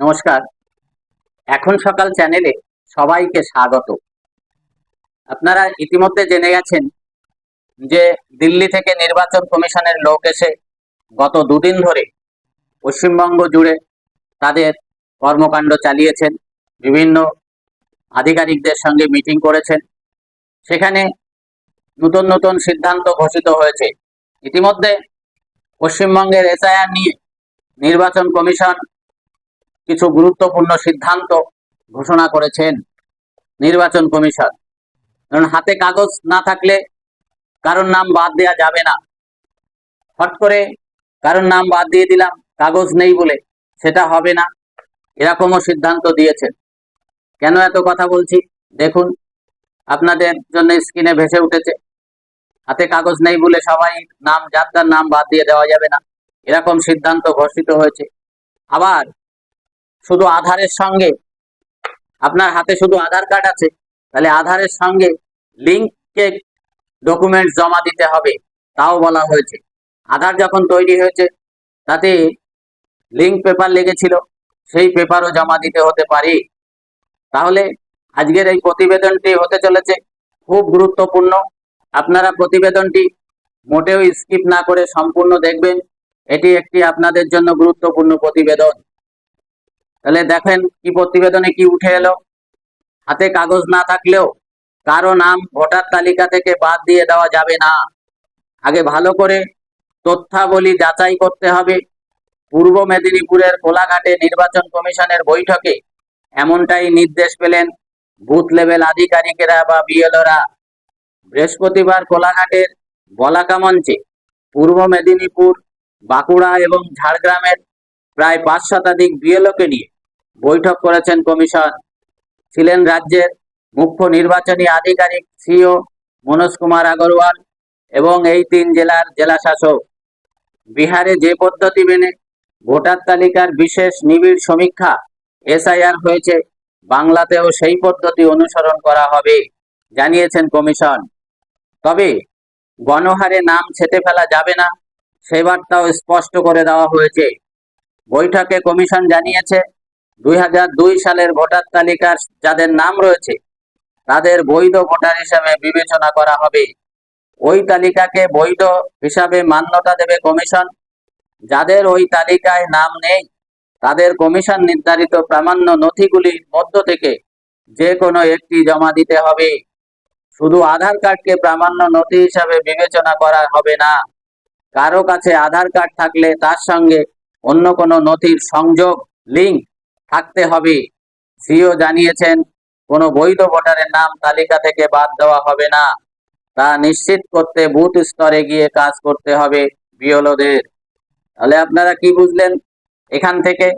নমস্কার। এখন সকাল চ্যানেলে সবাইকে স্বাগত। আপনারা ইতিমধ্যে জেনে গেছেন যে দিল্লি থেকে নির্বাচন কমিশনের লোক এসে গত দুদিন ধরে পশ্চিমবঙ্গ জুড়ে তাদের কর্মকাণ্ড চালিয়েছেন, বিভিন্ন আধিকারিকদের সঙ্গে মিটিং করেছেন। সেখানে নতুন নতুন সিদ্ধান্ত ঘোষিত হয়েছে। ইতিমধ্যে পশ্চিমবঙ্গের এসআইআর নিয়ে নির্বাচন কমিশন কিছু গুরুত্বপূর্ণ সিদ্ধান্ত ঘোষণা করেছেন নির্বাচন কমিশন। কারণ হাতে কাগজ না থাকলে কারোর নাম বাদ দেওয়া যাবে না। হট করে কারোর নাম বাদ দিয়ে দিলাম, কাগজ নেই বলে সেটা হবে না। এরকমও সিদ্ধান্ত দিয়েছেন। কেন এত কথা বলছি? দেখুন, আপনাদের জন্য স্ক্রিনে ভেসে উঠেছে। হাতে কাগজ নেই বলে সবাই নাম, যাত্রার নাম বাদ দিয়ে দেওয়া যাবে না। এরকম সিদ্ধান্ত ঘোষিত হয়েছে। আবার শুধু আধারের সঙ্গে। আপনার হাতে শুধু আধার কার্ড আছে, তাহলে আধারের সঙ্গে লিঙ্কে ডকুমেন্ট জমা দিতে হবে, তাও বলা হয়েছে। আধার যখন তৈরি হয়েছে, তাতে লিঙ্ক পেপার লেগেছিল, সেই পেপারও জমা দিতে হতে পারে। তাহলে আজকের এই প্রতিবেদনটি হতে চলেছে, খুব গুরুত্বপূর্ণ। আপনারা প্রতিবেদনটি মোটেও স্কিপ না করে সম্পূর্ণ দেখবেন। এটি একটি আপনাদের জন্য গুরুত্বপূর্ণ প্রতিবেদন। তাহলে দেখেন কি প্রতিবেদনে কি উঠে এলো। হাতে কাগজ না থাকলেও কারও নাম ভোটার তালিকা থেকে বাদ দিয়ে দেওয়া যাবে না। আগে ভালো করে তথ্যাবলী যাচাই করতে হবে। পূর্ব মেদিনীপুরের কোলাঘাটে নির্বাচন কমিশনের বৈঠকে এমনটাই নির্দেশ পেলেন বুথ লেভেল আধিকারিকেরা বা বিএলওরা। বৃহস্পতিবার কোলাঘাটের বলাকা মঞ্চে পূর্ব মেদিনীপুর, বাঁকুড়া এবং ঝাড়গ্রামের প্রায় পাঁচ শতাধিক বিএলওকে নিয়ে বৈঠক করেছেন কমিশন। ছিলেন রাজ্যের মুখ্য নির্বাচনী আধিকারিক সিও মনোজ কুমার আগরওয়াল এবং এই তিন জেলার জেলা শাসক বিহারে যে পদ্ধতি মেনে ভোটার তালিকার বিশেষ নিবিড় সমীক্ষা এসআইআর হয়েছে, বাংলাতেও সেই পদ্ধতি অনুসরণ করা হবে, জানিয়েছেন কমিশন। তবে গণহারে নাম ছেটে ফেলা যাবে না, সে বার্তাও স্পষ্ট করে দেওয়া হয়েছে। বৈঠকে কমিশন জানিয়েছে দুই হাজার দুই সালের ভোটার তালিকার যাদের নাম রয়েছে, তাদের বৈধ ভোটার হিসাবে বিবেচনা করা হবে। ওই তালিকাকে বৈধ হিসাবে মান্যতা দেবে কমিশন। যাদের ওই তালিকায় নাম নেই, তাদের কমিশন নির্ধারিত প্রামাণ্য নথিগুলির মধ্য থেকে যে কোনো একটি জমা দিতে হবে। শুধু আধার কার্ডকে প্রামাণ্য নথি হিসাবে বিবেচনা করা হবে না। কারও কাছে আধার কার্ড থাকলে তার সঙ্গে অন্য কোনো নথির সংযোগ, লিঙ্ক থাকতে হবে। সিও জানিয়েছেন, কোনো বৈধ ভোটারের নাম তালিকা থেকে বাদ দেওয়া হবে না। তা নিশ্চিত করতে বুথ স্তরে গিয়ে কাজ করতে হবে বিওলোদের তাহলে আপনারা কি বুঝলেন এখান থেকে?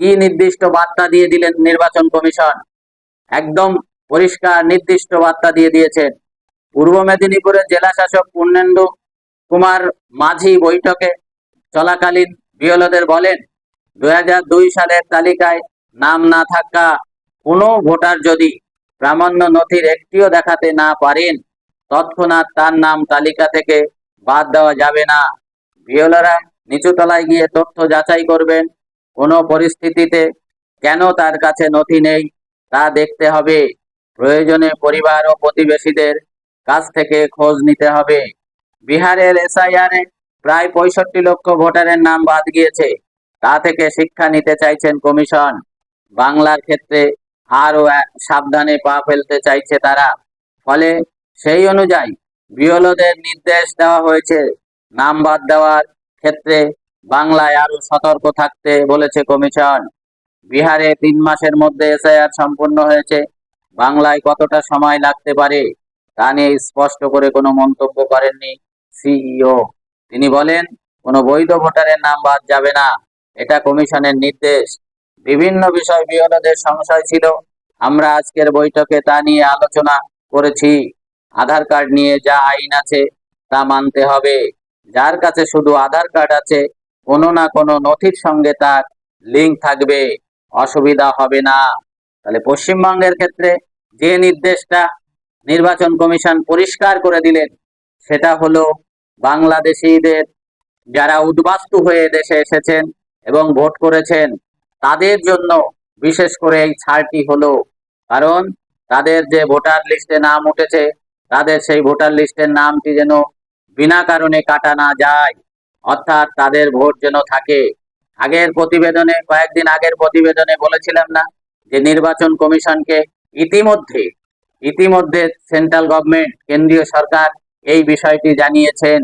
কি নির্দিষ্ট বার্তা দিয়ে দিলেন নির্বাচন কমিশন? একদম পরিষ্কার, নির্দিষ্ট বার্তা দিয়ে দিয়েছেন। পূর্ব মেদিনীপুরের জেলা শাসক পূর্ণেন্দু কুমার মাঝি বৈঠকে চলাকালীন বিএলওদের বলেন দুই হাজার দুই সালের তালিকায় নাম না থাকা কোনো ভোটার যদি প্রামাণ্য নথির একটিও দেখাতে না পারেন, তৎক্ষণাৎ তার নাম তালিকা থেকে বাদ দেওয়া যাবে না। বিএলওরা নিচু তলায় গিয়ে তথ্য যাচাই করবেন, কোনো পরিস্থিতিতে কেন তার কাছে নথি নেই তা দেখতে হবে। প্রয়োজনে পরিবার ও প্রতিবেশীদের কাছ থেকে খোঁজ নিতে হবে। বিহারের এসআইআরে প্রায় পঁয়ষট্টি লক্ষ ভোটারের নাম বাদ গিয়েছে। তা থেকে শিক্ষা নিতে চাইছেন কমিশন। বাংলার ক্ষেত্রে আরও সাবধানে পা ফেলতে চাইছে তারা। ফলে সেই অনুযায়ী বিওলোদের নির্দেশ দেওয়া হয়েছে। নাম বাদ দেওয়ার ক্ষেত্রে বাংলায় আরও সতর্ক থাকতে বলেছে কমিশন। বিহারে তিন মাসের মধ্যে এসআইআর সম্পূর্ণ হয়েছে। বাংলায় কতটা সময় লাগতে পারে তা নিয়ে স্পষ্ট করে কোনো মন্তব্য করেননি সিইও। তিনি বলেন, কোনো বৈধ ভোটারের নাম বাদ যাবে না। এটা কমিশনের নির্দেশ। বিভিন্ন বিষয় বিহলদের সংশয় ছিল। আমরা আজকের বৈঠকে তা নিয়ে আলোচনা করেছি। আধার কার্ড নিয়ে যা আইন আছে তা মানতে হবে। যার কাছে শুধু আধার কার্ড আছে, কোনো না কোনো নথির সঙ্গে তার লিঙ্ক থাকবে। অসুবিধা হবে না। তাহলে পশ্চিমবঙ্গের ক্ষেত্রে যে নির্দেশটা নির্বাচন কমিশন পরিষ্কার করে দিলেন, সেটা হলো বাংলাদেশিদের যারা উদ্বাস্তু হয়ে দেশে এসেছেন এবং ভোট করেছেন। তাদের জন্য বিশেষ করে এই ছাড়টি হলো, কারণ তাদের যে ভোটার লিস্টে নাম উঠেছে, তাদের সেই ভোটার লিস্টের নামটি যেন বিনা কারণে কাটা না যায়, অর্থাৎ তাদের ভোট যেন থাকে। আগের প্রতিবেদনে, কয়েকদিন আগের প্রতিবেদনে বলেছিলাম না যে নির্বাচন কমিশনকে ইতিমধ্যে ইতিমধ্যে সেন্ট্রাল গভর্নমেন্ট, কেন্দ্রীয় সরকার এই বিষয়টি জানিয়েছেন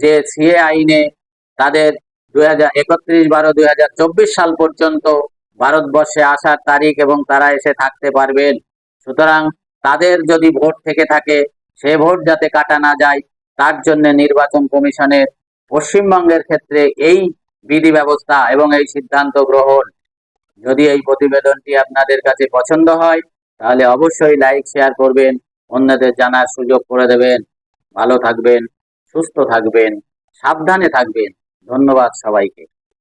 যে সিএ আইনে তাদের দুই হাজার একত্রিশ বারো দুই হাজার চব্বিশ সাল পর্যন্ত ভারতবর্ষে আসার তারিখ এবং তারা এসে থাকতে পারবেন। সুতরাং তাদের যদি ভোট থেকে থাকে, সে ভোট যাতে কাটা না যায়, তার জন্য নির্বাচন কমিশনের পশ্চিমবঙ্গের ক্ষেত্রে এই বিধি ব্যবস্থা এবং এই সিদ্ধান্ত গ্রহণ। যদি এই প্রতিবেদনটি আপনাদের কাছে পছন্দ হয়, তাহলে অবশ্যই লাইক, শেয়ার করবেন, অন্যদের জানার সুযোগ করে দেবেন। ভালো থাকবেন, সুস্থ থাকবেন, সাবধানে থাকবেন। ধন্যবাদ সবাইকে।